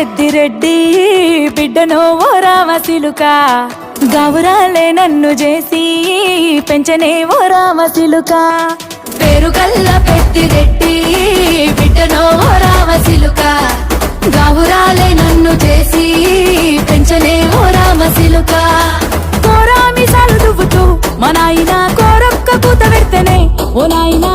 పెద్దిరెడ్డి బిడ్డను ఓ రామశిలుక గౌరాలే నన్ను చేసి పెంచనే ఓ రామశిలుక పేరుగల్ల పెద్దిరెడ్డి బిడ్డనో రామశిలుక గౌరాలే నన్ను చేసి పెంచనే ఓ రామసిలుక కోరామిసాలు దువ్వుతూ మా నాయన కోరొక్క కూత పెడితేనే ఓ నాయన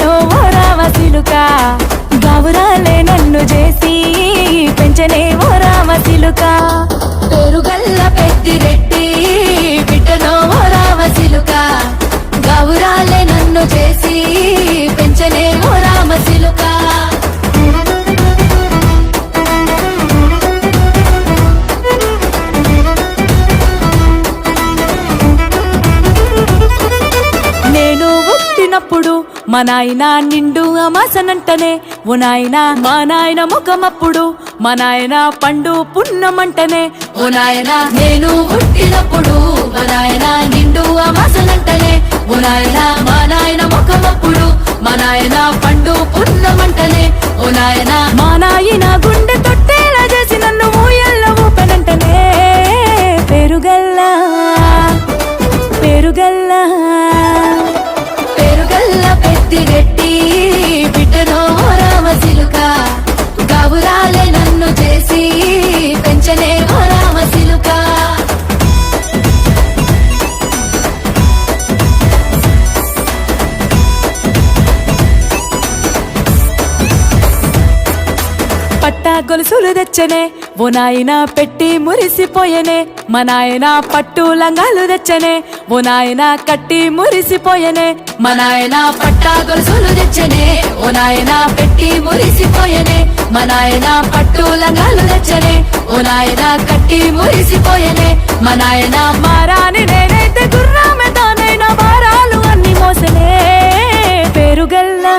నో ఓ రామసిలుక గౌరాలే నన్ను చేసి పెంచనే ఓ రామసిలుక పేరుగల్ల పెద్దిరెడ్డి బిడ్డనో రామసిలుక గౌరాలే నన్ను చేసి పెంచనే ఓ రామసిలుక నేను పుట్టినప్పుడు మా నాయన నిండు అమాసనంటనే ఓ నాయన మా నాయన ముఖమప్పుడు మా నాయన పండు పున్నమంటనే. ఓ నాయన నేను పుట్టినప్పుడు మా నాయన నిండు అమాసనంటనే. ఓ నాయన మా నాయన ముఖమప్పుడు మా నాయన పండు పున్నమంటనే. ఓ నాయన మా నాయన గుండె తొట్టేలా చేసి నన్ను ఊయల్ల ఊపనంటనే. పెరుగల్లా పెరుగల్లా. పేరుగల్ల పెద్దిరెడ్డి గొలుసులు తెచ్చనే ఓ నాయన పెట్టి మురిసిపోయనే మా నాయన పట్టు లంగాలు తెచ్చనే ఓ నాయన కట్టి మురిసిపోయనే మా నాయన పట్టా గొలుసులు తెచ్చనే ఓ నాయన పెట్టి మురిసిపోయనే మా నాయన పట్టు లంగాలు తెచ్చనే ఓ నాయన కట్టి మురిసిపోయనే మా నాయన మారాని నేనైతే గుర్రామె తానైనా భారాలు అన్ని మోసలే. పెరుగల్లా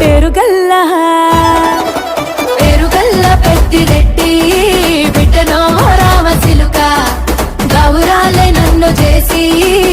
పెరుగల్లా. You.